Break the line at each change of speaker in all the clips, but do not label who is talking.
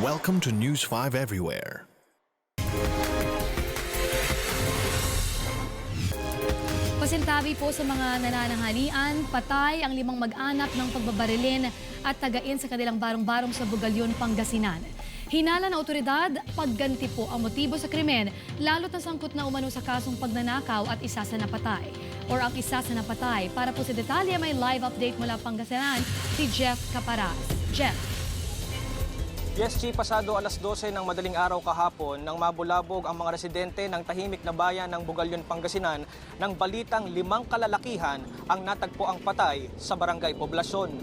Welcome to News 5 Everywhere.
Pasintabi po sa mga nananahalian, patay ang limang mag-anak ng pagbabarilin at tagain sa kanilang barong-barong sa Bugalyon, Pangasinan. Hinala ng otoridad, pagganti po ang motibo sa krimen, lalo't nasangkot na umano sa kasong pagnanakaw at isa sa napatay. Or ang isa sa napatay. Para po sa detalye, may live update mula Pangasinan si Jeff Caparaz. Jeff.
Yes, Chief, pasado alas 12 ng madaling araw kahapon nang mabulabog ang mga residente ng tahimik na bayan ng Bugalyon, Pangasinan ng balitang limang kalalakihan ang natagpo ang patay sa barangay Poblasyon.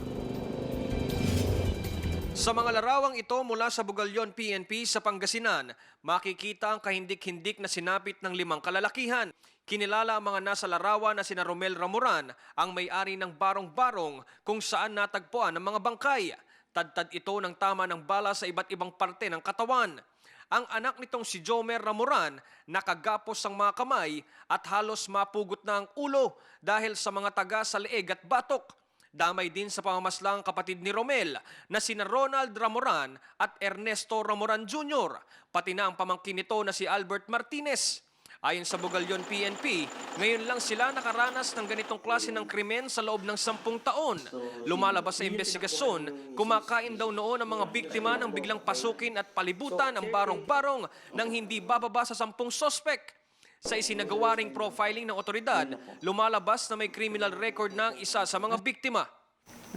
Sa mga larawang ito mula sa Bugalyon PNP sa Pangasinan, makikita ang kahindik-hindik na sinapit ng limang kalalakihan. Kinilala ang mga nasa larawan na sina Romel Ramuran, ang may-ari ng barong-barong kung saan natagpuan ang mga bangkay. Tadtad ito ng tama ng bala sa iba't ibang parte ng katawan. Ang anak nitong si Jomer Ramuran, nakagapos ang mga kamay at halos mapugot na ang ulo dahil sa mga taga sa leeg at batok. Damay din sa pamamaslang kapatid ni Romel na sina Ronald Ramoran at Ernesto Ramoran Jr. Pati na ang pamangkin nito na si Albert Martinez. Ayon sa Bugalyon PNP, ngayon lang sila nakaranas ng ganitong klase ng krimen sa loob ng sampung taon. Lumalabas sa investigasyon, kumakain daw noon ang mga biktima ng biglang pasukin at palibutan ang barong-barong nang hindi bababa sa sampung sospek. Sa isinagawaring profiling ng otoridad, lumalabas na may criminal record ang isa sa mga biktima.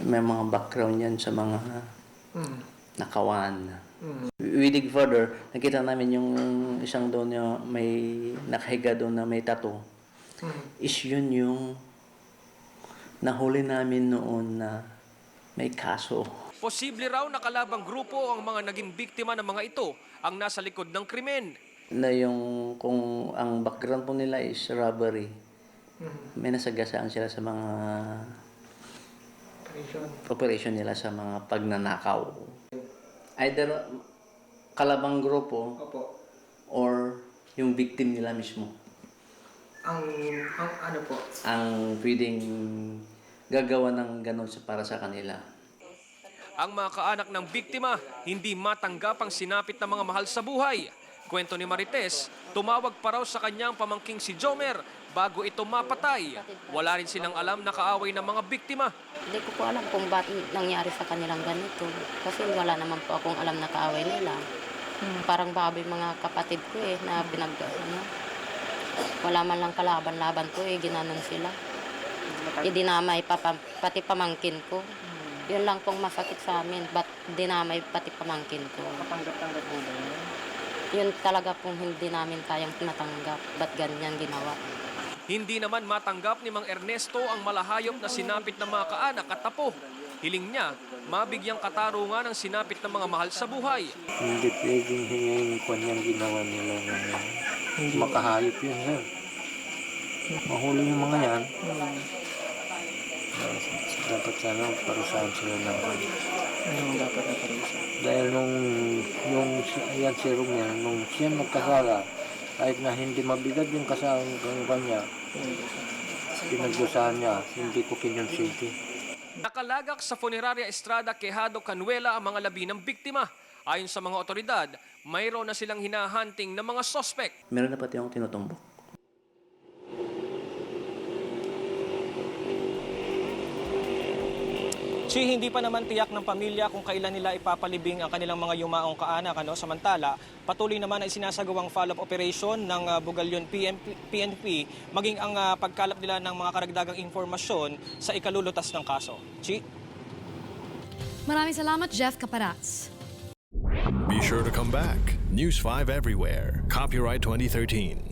May mga background yan sa mga nakawan. We dig further, nakita namin yung isang doon na may nakahiga doon na may tattoo. Is yun yung nahuli namin noon na may kaso.
Posible raw na kalabang grupo ang mga naging biktima ng mga ito ang nasa likod ng krimen.
Na yung kung ang background po nila is robbery. May nasagasaan sila sa mga operation nila sa mga pagnanakaw. Either kalabang grupo
Opo.
or yung victim nila mismo
Ang, ang ano po?
ang pwedeng gagawa ng ganun sa para sa kanila.
Ang mga kaanak ng biktima hindi matanggap ang sinapit ng mga mahal sa buhay. Kwento ni Marites, tumawag pa raw sa kanyang pamangking si Jomer bago ito mapatay. Wala rin silang alam na kaaway ng mga biktima.
Hindi ko po alam kung bakit nangyari sa kanilang ganito. Kasi wala naman po akong alam na kaaway nila. Parang baboy mga kapatid ko eh, na pinag... Ano, wala man lang kalaban-laban ko eh, ginanon sila. Idinamay pa, pa, pati pamangkin ko. Yun lang pong masakit sa amin, ba't dinamay pati pamangkin ko.
Ba
Yun talaga pong hindi namin kayang natanggap, ba't ganyan ginawa.
Hindi naman matanggap ni Mang Ernesto ang malahayop na sinapit ng mga kaanak at tapo. Hiling niya, mabigyang katarungan ang sinapit ng mga mahal sa buhay.
Hindi pwedeng hingin ko niyang ginawa nila ngayon. Makahayop yun, sir. Mahuli yung mga yan. Ah, Dapat sana parusahan sila ng
Anong dapat na parusa?
Dahil nung yung si- yan si Romel, nung siya nagkasala, kahit na hindi mabigat yung kasama ng kanya, pinagdusahan niya, hindi ko kinonsinti.
Nakalagak sa Funeraria Estrada Quejado Canuela ang mga labi ng biktima. Ayon sa mga otoridad, mayroon na silang hinahunting ng mga sospek.
Meron na pati akong tinutumbok.
Si hindi pa naman tiyak ng pamilya kung kailan nila ipapalibing ang kanilang mga yumaong kaanak. Ano? Samantala, patuloy naman ay sinasagawang follow-up operation ng uh, Bugalyon PNP, PNP maging ang uh, pagkalap nila ng mga karagdagang informasyon sa ikalulutas ng kaso. Chi?
Maraming salamat, Jeff Caparaz.
Be sure to come back. News 5 Everywhere. Copyright 2013.